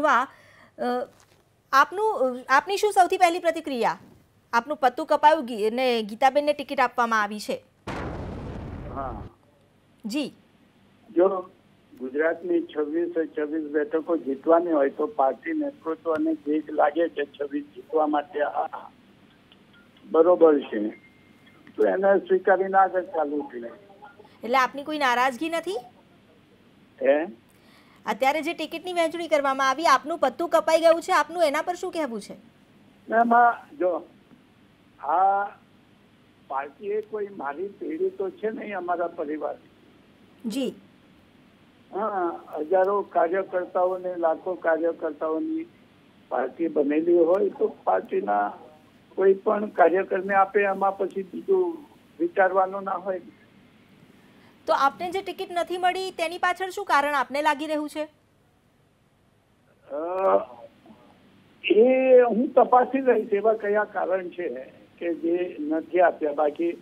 વા આપનું આપની શું સૌથી પહેલી પ્રતિક્રિયા? આપનું પત્તું કપાયું ને ગીતાબેનને ટિકિટ આપવામાં આવી છે? હા. જી. જો ગુજરાતની છવ્વીસ છવ્વીસ બેઠકો જીતવાની હોય તો પાર્ટી નેતૃત્વને જે લાગે છે છવ્વીસ જીતવા માટે આ બરોબર છે. તો એને સ્વીકારીને આગળ ચાલુ છે. એટલે આપની કોઈ નારાજગી નથી? હે? અત્યારે જે ટિકિટની વહેંચણી કરવામાં આવી આપનું પત્તું કપાઈ ગયું છે. આપનું એના પર શું કહેવું છે? એમાં જો આ પાર્ટીએ કોઈ મારી પેઢી તો છે નહીં અમારા પરિવાર. જી. હા હજારો કાર્યકર્તાઓને લાખો કાર્યકર્તાઓની પાર્ટી બનેલી હોય તો પાર્ટીના કોઈ પણ કાર્યકરને આપે એમાં પછી બીજું વિચારવાનું ના હોય. તો આપને જે ટિકિટ નથી મળી તેની પાછળ શું કારણ આપને લાગી રહ્યું છે? એ હું તપાસી રહીશ એવા કયા કારણ છે કે જે નથી આપ્યા. બાકી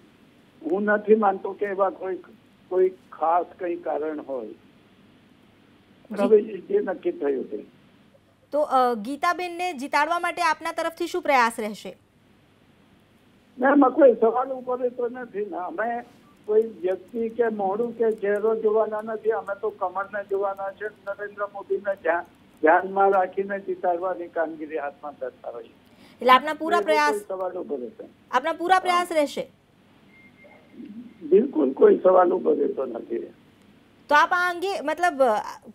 હું નથી માનતો કે એવા કોઈ કોઈ ખાસ કઈ કારણ હોય. હવે જે નક્કી થયું તે તો ગીતાબેન ગીતાબેનને જીતાડવા માટે આપના તરફથી શું પ્રયાસ રહેશે? ના કોઈ સવાલ ઉપર તો નથી ને. અમે કોઈ વ્યક્તિ કે મોડું કે ચહેરો જોવાના નથી અમે તો કમરને જોવાના છે. નરેન્દ્ર મોદીને ધ્યાનમાં રાખીને જીતાડવાની કામગીરી હાથમાં ધરતા હોઈએ. એટલે આપના પૂરા પ્રયાસ આપના પૂરા પ્રયાસ રહેશે? બિલકુલ કોઈ સવાલ ઊભો રહેતો નથી. તો આપ આ અંગે મતલબ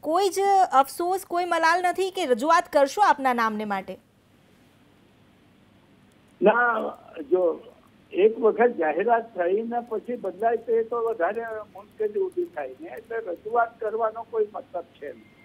કોઈ જ અફસોસ કોઈ મલાલ નથી કે રજૂઆત કરશો આપના નામને માટે? ના જો એક વખત જાહેરાત થઈને પછી બદલાય તો તો વધારે મુશ્કેલી ઊભી થાય ને, એટલે રજૂઆત કરવાનો કોઈ મતલબ છે નહીં.